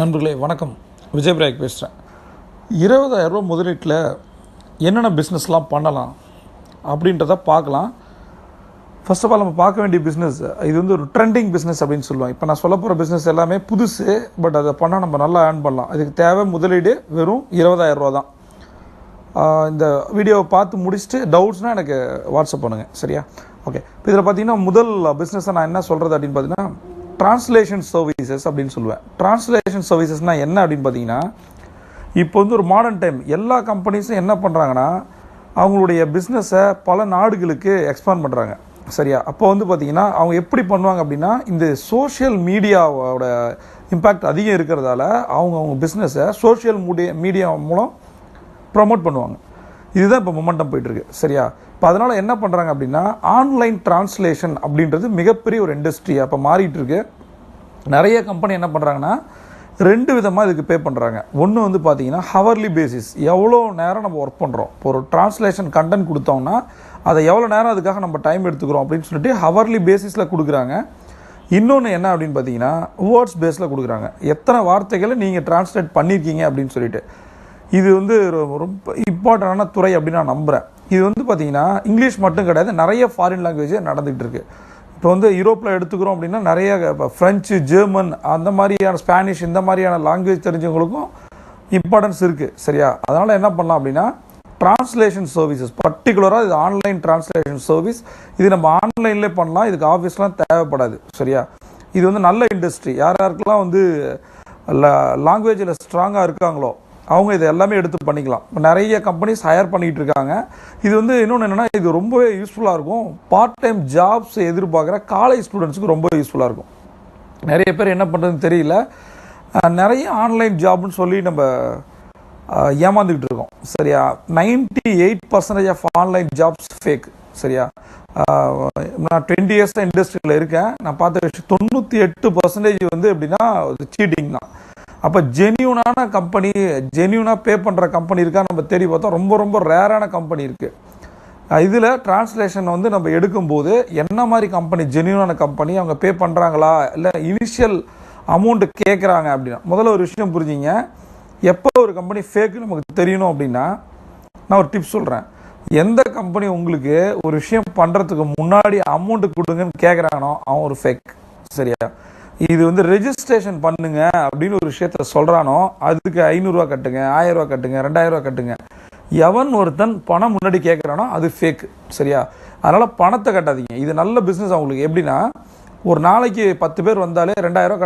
நண்பர்களே வணக்கம். விஜய் பிரயாக் பேசுகிறேன் இருபதாயிரரூபா முதலீட்டில் என்னென்ன பிஸ்னஸ்லாம் பண்ணலாம் அப்படின்றத பார்க்கலாம். ஃபர்ஸ்ட் ஆஃப் ஆல் நம்ம பார்க்க வேண்டிய பிஸ்னஸ் இது வந்து ஒரு ட்ரெண்டிங் பிஸ்னஸ் அப்படின்னு சொல்லுவோம் இப்போ நான் சொல்ல போகிற பிஸ்னஸ் எல்லாமே புதுசு பட் அதை பண்ணால் நம்ம நல்லா ஏர்ன் பண்ணலாம். இதுக்கு தேவை முதலீடு வெறும் இருபதாயிரம் ரூபா தான். இந்த வீடியோவை பார்த்து முடிச்சுட்டு டவுட்ஸ்னால் எனக்கு வாட்ஸ்அப் பண்ணுங்கள் சரியா? ஓகே இப்போ இதில் பார்த்தீங்கன்னா முதல் பிஸ்னஸை நான் என்ன சொல்கிறது அப்படின்னு பார்த்தீங்கன்னா ட்ரான்ஸ்லேஷன் சர்வீசஸ் அப்படின்னு சொல்லுவேன். ட்ரான்ஸ்லேஷன் சர்வீசஸ்னால் என்ன அப்படின்னு பார்த்தீங்கன்னா இப்போ வந்து ஒரு மாடர்ன் டைம் எல்லா கம்பெனிஸும் என்ன பண்ணுறாங்கன்னா அவங்களுடைய பிஸ்னஸை பல நாடுகளுக்கு எக்ஸ்பாண்ட் பண்ணுறாங்க சரியா? அப்போ வந்து பார்த்தீங்கன்னா அவங்க எப்படி பண்ணுவாங்க அப்படின்னா இந்த சோஷியல் மீடியாவோட இம்பேக்ட் அதிகம் இருக்கிறதால அவங்க அவங்க பிஸ்னஸை சோஷியல் மீடியா மீடியா மூலம் ப்ரமோட் பண்ணுவாங்க. இதுதான் இப்போ மொமெண்டம் போயிட்டுருக்கு. சரியா? இப்போ அதனால் என்ன பண்ணுறாங்க அப்படின்னா ஆன்லைன் டிரான்ஸ்லேஷன் அப்படின்றது மிகப்பெரிய ஒரு இண்டஸ்ட்ரியாக இப்போ மாறிட்டு இருக்கு நிறைய கம்பெனி என்ன பண்ணுறாங்கன்னா ரெண்டு விதமாக இதுக்கு பே பண்ணுறாங்க ஒன்று வந்து பார்த்தீங்கன்னா ஹவர்லி பேசிஸ் எவ்வளோ நேரம் நம்ம ஒர்க் பண்ணுறோம் இப்போ ஒரு டிரான்ஸ்லேஷன் கண்டென்ட் கொடுத்தோம்னா அதை எவ்வளோ நேரம் அதுக்காக நம்ம டைம் எடுத்துக்கிறோம் அப்படின்னு சொல்லிட்டு ஹவர்லி பேசிஸில் கொடுக்குறாங்க. இன்னொன்று என்ன அப்படின்னு பார்த்தீங்கன்னா வேர்ட்ஸ் பேஸில் கொடுக்குறாங்க. எத்தனை வார்த்தைகளை நீங்கள் டிரான்ஸ்லேட் பண்ணியிருக்கீங்க அப்படின்னு சொல்லிட்டு. இது வந்து ரொம்ப இம்பார்ட்டண்டான துறை அப்படின்னு நான் நம்புகிறேன் இது வந்து பார்த்தீங்கன்னா இங்கிலீஷ் மட்டும் கிடையாது நிறைய ஃபாரின் லாங்குவேஜ் நடந்துகிட்டு இருக்குது இப்போ வந்து யூரோப்பில் எடுத்துக்கிறோம் அப்படின்னா நிறைய இப்போ ஃப்ரெஞ்சு ஜெர்மன் அந்த மாதிரியான ஸ்பானிஷ் இந்த மாதிரியான லாங்குவேஜ் தெரிஞ்சவங்களுக்கும் இம்பார்ட்டன்ஸ் இருக்குது சரியா? அதனால் என்ன பண்ணலாம் அப்படின்னா டிரான்ஸ்லேஷன் சர்வீசஸ் பர்டிகுலராக இது ஆன்லைன் டிரான்ஸ்லேஷன் சர்வீஸ் இது நம்ம ஆன்லைன்லேயே பண்ணலாம் இதுக்கு ஆஃபீஸ்லாம் தேவைப்படாது சரியா? இது வந்து நல்ல இண்டஸ்ட்ரி யார் யாருக்கெல்லாம் வந்து லாங்குவேஜில் ஸ்ட்ராங்காக இருக்காங்களோ அவங்க இதை எல்லாமே எடுத்து பண்ணிக்கலாம். இப்போ நிறைய கம்பெனிஸ் ஹையர் பண்ணிக்கிட்டு இருக்காங்க. இது வந்து இன்னொன்று என்னென்னா இது ரொம்பவே யூஸ்ஃபுல்லாக இருக்கும். பார்ட் டைம் ஜாப்ஸ் எதிர்பார்க்குற காலேஜ் ஸ்டூடெண்ட்ஸுக்கு ரொம்ப யூஸ்ஃபுல்லாக இருக்கும். நிறைய பேர் என்ன பண்ணுறதுன்னு தெரியல. நிறைய ஆன்லைன் ஜாப்னு சொல்லி நம்ம ஏமாந்துக்கிட்டு இருக்கோம். சரியா? Ninety eight percentage of online jobs fake சரியா நான் டுவெண்ட்டி இயர்ஸ் தான் இண்டஸ்ட்ரியில் இருக்கேன். நான் பார்த்த விஷயம் தொண்ணூற்றி எட்டு பர்சன்டேஜ் வந்து எப்படின்னா சீட்டிங் தான். அப்போ ஜென்யூனான கம்பெனி ஜென்யூனாக பே பண்ணுற கம்பெனி இருக்கா நம்ம தேடி பார்த்தா ரொம்ப ரொம்ப ரேரான கம்பெனி இருக்குது இதில் டிரான்ஸ்லேஷன் வந்து நம்ம எடுக்கும்போது என்ன மாதிரி கம்பெனி ஜென்யூனான கம்பெனி அவங்க பே பண்ணுறாங்களா இல்லை இனிஷியல் அமௌண்ட்டு கேட்குறாங்க அப்படின்னா முதல்ல ஒரு விஷயம் புரிஞ்சிங்க. எப்போ ஒரு கம்பெனி ஃபேக்கு நமக்கு தெரியணும் அப்படின்னா நான் ஒரு டிப்ஸ் சொல்கிறேன் எந்த கம்பெனி உங்களுக்கு ஒரு விஷயம் பண்ணுறதுக்கு முன்னாடி அமௌண்ட்டு கொடுங்கன்னு கேட்குறானோ அவன் ஒரு ஃபேக் சரியா? இது வந்து ரெஜிஸ்ட்ரேஷன் பண்ணுங்க அப்படின்னு ஒரு விஷயத்த சொல்கிறானோ அதுக்கு ஐநூறுரூவா கட்டுங்க ஆயிரம் கட்டுங்க ரெண்டாயிரரூவா கட்டுங்க. எவன் ஒருத்தன் பணம் முன்னாடி கேட்குறானோ அது ஃபேக் சரியா? அதனால் பணத்தை கட்டாதீங்க. இது நல்ல பிஸ்னஸ் அவங்களுக்கு. எப்படின்னா ஒரு நாளைக்கு பத்து பேர் வந்தாலே ரெண்டாயிரம் ரூபா கட்ட